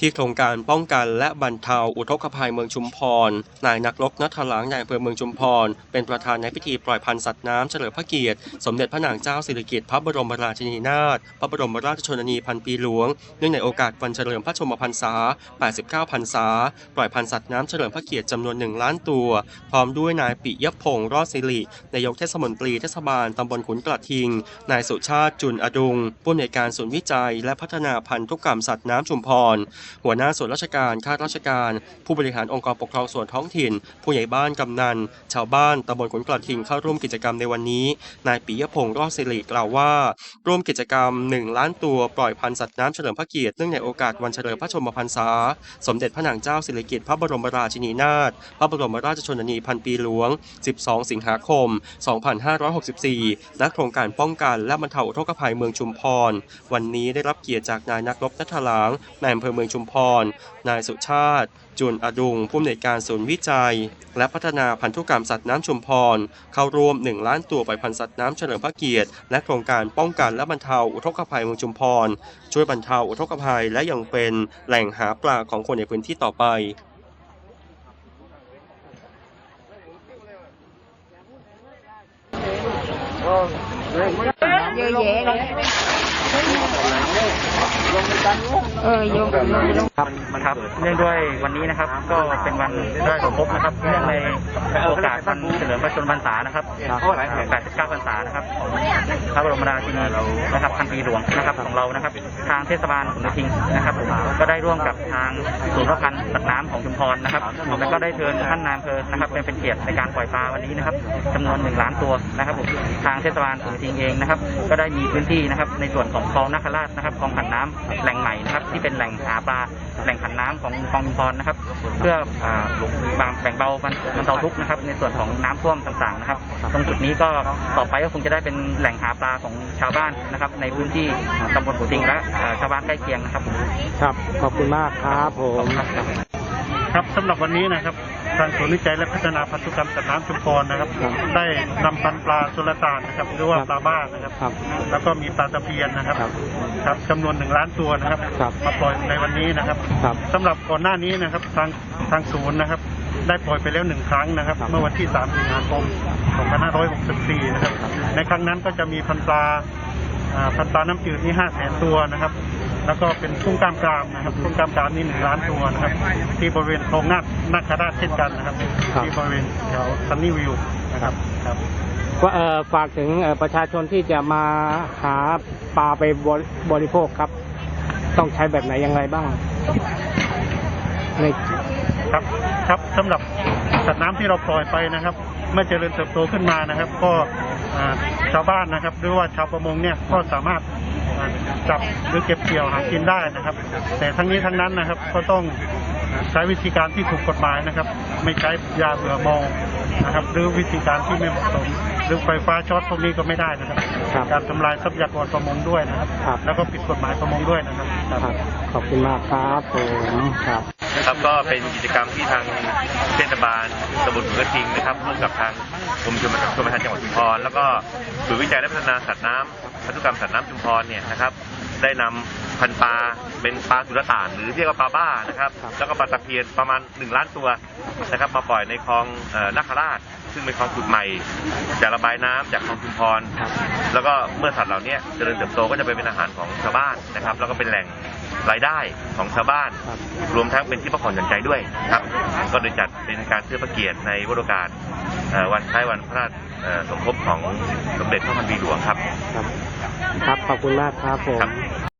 ที่โครงการป้องกันและบรรเทาอุทกภัยเมืองชุมพร นายนักรบนัทหลังนายอำเภอเมืองชุมพร เป็นประธานในพิธีปล่อยพันธุ์สัตว์น้ำเฉลิมพระเกียรติ สมเด็จพระนางเจ้าสิริกิติ์พระบรมราชินีนาถ พระบรมราชชนนีพันปีหลวง เนื่องในโอกาสวันเฉลิมพระชนมพรรษา 89 พรรษา ปล่อยพันธุ์สัตว์น้ำเฉลิมพระเกียรติจำนวน 1 ล้านตัว พร้อมด้วยนายปิยพงศ์รอดสิรินายกเทศมนตรีเทศบาลตำบลขุนกระทิง นายสุชาติจุนอดุงผู้อำนวยการศูนย์วิจัย และพัฒนาพันธุกรรมสัตว์น้ำชุมพรหัวหน้าส่วนราชการข้าราชการ ผู้บริหารองค์กรปกครองส่วนท้องถิ่น ผู้ใหญ่บ้านกำนัน ชาวบ้านตำบลขุนกระทิงเข้าร่วมกิจกรรมในวันนี้ นายปิยพงศ์รอดสิริกล่าวว่า ร่วมกิจกรรม 1 ล้านตัวปล่อยพันธุ์สัตว์น้ำเฉลิมพระเกียรติเนื่องในโอกาสวันเฉลิมพระชนมพรรษา สมเด็จพระนางเจ้าสิริกิติ์พระบรมราชินีนาถพระบรมราชชนนีพันปีหลวง 12 สิงหาคม 2564และโครงการป้องกันและบรรเทาอุทกภัยเมืองชุมพร วันนี้ได้รับเกียรติจากนายนักรบนัทลางนายอำเภอเมืองชุมพร นายสุชาติ จุนอดุง ผู้อำนวยการศูนย์วิจัย และพัฒนาพันธุกรรมสัตว์น้ำชุมพร เข้าร่วม 1 ล้านตัวปล่อยพันธุ์สัตว์น้ำเฉลิมพระเกียรติ และโครงการป้องกันและบรรเทาอุทกภัยเมืองชุมพร ช่วยบรรเทาอุทกภัยและยังเป็นแหล่งหาปลาของคนในพื้นที่ต่อไปเยอะแยะเลย เออโยมโยมโยมครับครับเนื่องด้วยวันนี้นะครับ ก็เป็นวันพระราชสมภพนะครับเนื่องในโอกาสวันเฉลิมพระชนมพรรษานะครับ89พรรษานะครับของพระบรมราชินีนะครับพันปีหลวงนะครับของเรานะครับ ทางเทศบาลขุนทิงนะครับ ก็ได้ร่วมกับทางศูนย์รับพันธุ์สัตว์น้ำของชุมพรนะครับแล้วก็ได้เชิญท่านนายอำเภอนะครับเป็นเป็นเกียรติในการปล่อยปลาวันนี้นะครับจำนวนหนึ่งล้านตัวนะครับผมทางเทศบาลขุนทิงเองนะครับ ก็ได้มีพื้นที่นะครับในส่วนของคลองนาคราชนะครับคลองผันน้ำแหล่งใหม่นะครับ ที่เป็นแหล่งหาปลาแหล่งผันน้ำของคลองชุมพรนะครับ เพื่ออ่าบางแบ่งเบาบรรบรรเทาทุกข์นะครับ ในส่วนของน้ำท่วมต่างๆนะครับ ตรงจุดนี้ก็ต่อไปก็คงจะได้เป็นแหล่งหาปลาของชาวบ้านนะครับ ในพื้นที่ตำบลขุนทิงและอ่าชาวบ้านใกล้เคียงนะครับผมครับขอบคุณมากครับผมครับสำหรับวันนี้นะครับ ทางศูนย์วิจัยและพัฒนาพันธุกรรมสัตว์น้ำชุมพรนะครับครับได้นำพันธุ์ปลาสุลต่านนะครับหรือว่าครับปลาบ้านะครับ ครับ แล้วก็มีปลาตะเพียนนะครับครับครับจำนวนหนึ่งล้านตัวนะครับครับมาปล่อยในวันนี้นะครับครับสำหรับก่อนหน้านี้นะครับทางทางศูนย์นะครับ ได้ปล่อยไปแล้วหนึ่งครั้งนะครับ ครับ เมื่อวันที่ 3 สิงหาคม 2564 นะครับ ในครั้งนั้นก็จะมีพันธุ์ปลาอ่าพันธุ์ปลาน้ำจืดนี่5แสนตัวนะครับ แล้วก็เป็นกุ้งกล้ามกรามนะครับกุ้งกล้ามกรามนี่หนึ่งล้านตัวนะครับ ที่บริเวณคลองนาคนาคราชเช่นกันนะครับ ครับ ที่บริเวณแถวซันนี่วิวนะครับครับว่าเอ่อฝากถึงเอ่อประชาชนที่จะมาหาปลาไปบริบริโภคครับ ต้องใช้แบบไหนยังไงบ้างในครับครับสำหรับสัตว์น้ำที่เราปล่อยไปนะครับ เมื่อเจริญเติบโตขึ้นมานะครับ ก็อ่าชาวบ้านนะครับ หรือว่าชาวประมงเนี่ยก็สามารถอ่า จับหรือเก็บเกี่ยวหากินได้นะครับ แต่ทั้งนี้ทั้งนั้นนะครับก็ต้องใช้วิธีการที่ถูกกฎหมายนะครับ ไม่ใช้ยาเบื่อเมองนะครับ หรือวิธีการที่ไม่เหมาะสมหรือไฟฟ้าช็อตพวกนี้ก็ไม่ได้นะครับครับการทำลายทรัพยากรประมงด้วยนะครับครับ แล้วก็ผิดกฎหมายประมงด้วยนะครับครับขอบคุณมากครับผมครับครับก็เป็นกิจกรรมที่ทางเทศบาลตำบลขุนกระทิงนะครับร่วมกับทางกรมชลประทานชลประทานจังหวัดชุมพรแล้วก็ศูนย์วิจัยและพัฒนาสัตว์น้ำ พันธุกรรมสัตว์น้ำชุมพรเนี่ยนะครับได้นำพันธุ์ปลาเป็นปลาสุรต่าน หรือเรียกว่าปลาบ้านะครับครับแล้วก็ปลาตะเพียนประมาณ 1 ล้านตัวนะครับมาปล่อยในคลองเอ่อนาคราช ซึ่งเป็นคลองขุดใหม่จะระบายน้ำจากคลองชุมพร แล้วก็เมื่อสัตว์เหล่านี้เจริญเติบโตก็จะไปเป็นอาหารของชาวบ้านนะครับ แล้วก็เป็นแหล่งรายได้ของชาวบ้านครับรวมทั้งเป็นที่พักผ่อนหย่อนใจด้วยครับ ก็โดยจัดเป็นการเชื่อพระเกียรติในวโรกาสเอ่อวันคล้ายวันพระราชเอ่อ สมภพของสมเด็จพระพันปีหลวงครับ ครับ ครับ ขอบคุณมากครับผมครับ